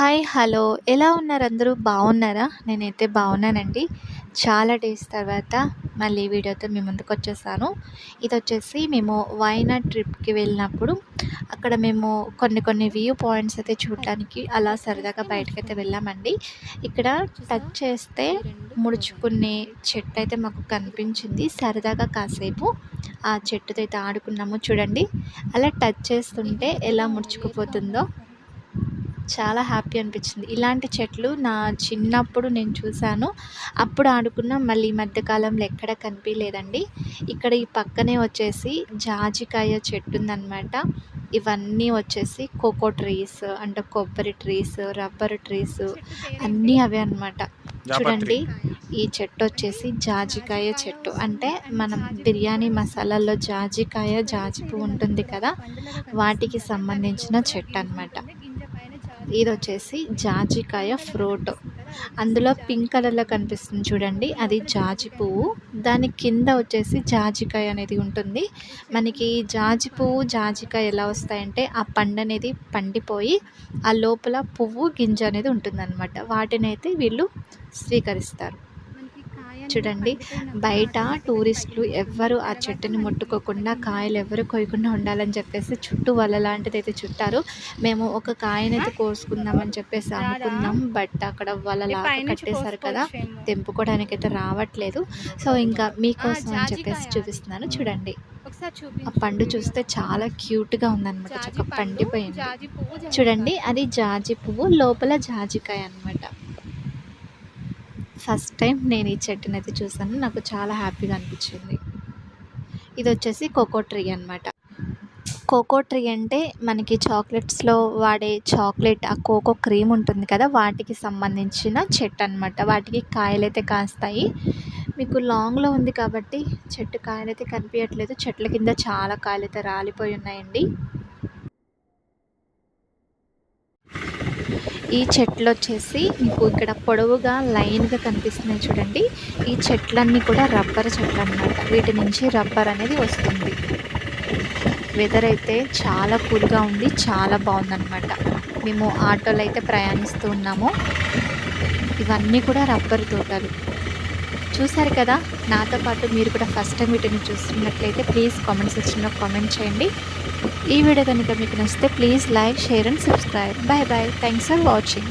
Hi hello. ఎలా ఉన్నారు అందరూ? బాగున్నారా? నేనైతే బాగున్నానండి. చాలా డేస్ తర్వాత మళ్ళీ వీడియోతో మీ ముందుకు వచ్చేసాను. ఇది వచ్చేసి మేము వైనాడ్ ట్రిప్కి వెళ్ళినప్పుడు అక్కడ మేము కొన్ని కొన్ని వ్యూ పాయింట్స్ అయితే చూడటానికి అలా సరదాగా బయటకైతే వెళ్ళామండి. ఇక్కడ టచ్ చేస్తే ముడుచుకునే చెట్టు అయితే మాకు కనిపించింది. సరదాగా కాసేపు ఆ చెట్టుతో అయితే ఆడుకున్నాము చూడండి. అలా టచ్ చేస్తుంటే ఎలా ముడుచుకుపోతుందో చాలా హ్యాపీ అనిపించింది. ఇలాంటి చెట్లు నా చిన్నప్పుడు నేను చూశాను. అప్పుడు ఆడుకున్న మళ్ళీ ఈ మధ్యకాలంలో ఎక్కడ కనిపించలేదండి ఇక్కడ ఈ పక్కనే వచ్చేసి జాజికాయ చెట్టు ఉందన్నమాట. ఇవన్నీ వచ్చేసి కోకో ట్రీస్ అంటే కొబ్బరి ట్రీస్ రబ్బర్ ట్రీస్ అన్నీ అవే అనమాట చూడండి ఈ చెట్టు వచ్చేసి జాజికాయ చెట్టు. అంటే మనం బిర్యానీ మసాలాల్లో జాజికాయ జాజి పువ్వు ఉంటుంది కదా వాటికి సంబంధించిన చెట్టు అనమాట ఇది వచ్చేసి జాజికాయ ఫ్రూట్. అందులో పింక్ కలర్లో కనిపిస్తుంది చూడండి అది జాజి పువ్వు. దాని కింద వచ్చేసి జాజికాయ అనేది ఉంటుంది. మనకి జాజి పువ్వు జాజికాయ ఎలా వస్తాయంటే ఆ పండు అనేది పండిపోయి ఆ లోపల పువ్వు గింజ అనేది ఉంటుందన్నమాట. వాటిని అయితే వీళ్ళు స్వీకరిస్తారు. చూడండి. బయట టూరిస్టులు ఎవ్వరు ఆ చెట్టుని ముట్టుకోకుండా కాయలు ఎవరు కొయ్యకుండా ఉండాలని చెప్పేసి చుట్టూ వల లాంటిది అయితే చుట్టారు. మేము ఒక కాయనైతే కోసుకుందామని చెప్పేసి అనుకున్నాం. బట్ అక్కడ వల లాగా కట్టేశారు కదా తెంపుకోవడానికి అయితే రావట్లేదు. సో ఇంకా మీకోసం అని చెప్పేసి చూపిస్తున్నాను. చూడండి. ఆ పండు చూస్తే చాలా క్యూట్గా ఉందన్నమాట. చక్కగా పండిపోయింది. చూడండి అది జాజి పువ్వు లోపల జాజికాయ అనమాట ఫస్ట్ టైం నేను ఈ చెట్టుని అయితే చూసాను. నాకు చాలా హ్యాపీగా అనిపించింది. ఇది వచ్చేసి కోకో ట్రీ అనమాట కోకో ట్రీ అంటే మనకి చాక్లెట్స్లో వాడే చాక్లెట్ ఆ కోకో క్రీమ్ ఉంటుంది కదా వాటికి సంబంధించిన చెట్టు అనమాట వాటికి కాయలైతే కాస్తాయి. మీకు లాంగ్లో ఉంది కాబట్టి చెట్టు కాయలైతే కనిపించట్లేదు చెట్ల కింద చాలా కాయలు అయితే రాలిపోయి ఉన్నాయండి. ఈ చెట్లు వచ్చేసి మీకు ఇక్కడ పొడవుగా లైన్గా కనిపిస్తున్నాయి చూడండి. ఈ చెట్లన్నీ కూడా రబ్బర్ చెట్లు అనమాట వీటి నుంచి రబ్బర్ అనేది వస్తుంది. వెదర్ అయితే చాలా కూల్గా ఉంది చాలా బాగుందన్నమాట. మేము ఆటోలో అయితే ప్రయాణిస్తూ ఉన్నాము. ఇవన్నీ కూడా రబ్బర్ తోటలు. చూసారు కదా నాతో పాటు మీరు కూడా ఫస్ట్ టైం వీటిని చూస్తున్నట్లయితే ప్లీజ్ కామెంట్ సెక్షన్లో కామెంట్ చేయండి. ఈ వీడియో కనుక మీకు నచ్చితే please like share and subscribe bye bye thanks for watching